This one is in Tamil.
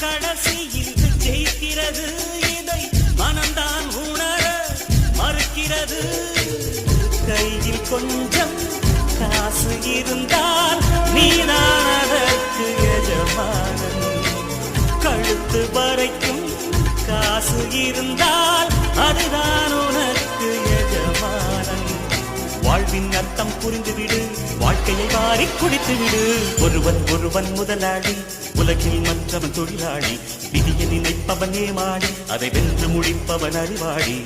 கடைசியில் ஜெயிக்கிறது. இதை மனந்தான் உணர மறுக்கிறது. கையில் கொஞ்சம் காசு இருந்தால் நீதான் அதற்கு எஜமானன். கழுத்து வரைக்கும் காசு இருந்தால் வாழ்வின் அர்த்தம் புரிந்துவிடு. வாழ்க்கையை வாரி குடித்துவிடு. ஒருவன் ஒருவன் முதலாளி. உலகில் மற்றவன் தொழிலாளி. விதியை நினைப்பவன் ஏமாடி அதை வென்று முடிப்பவன் அறிவாளி.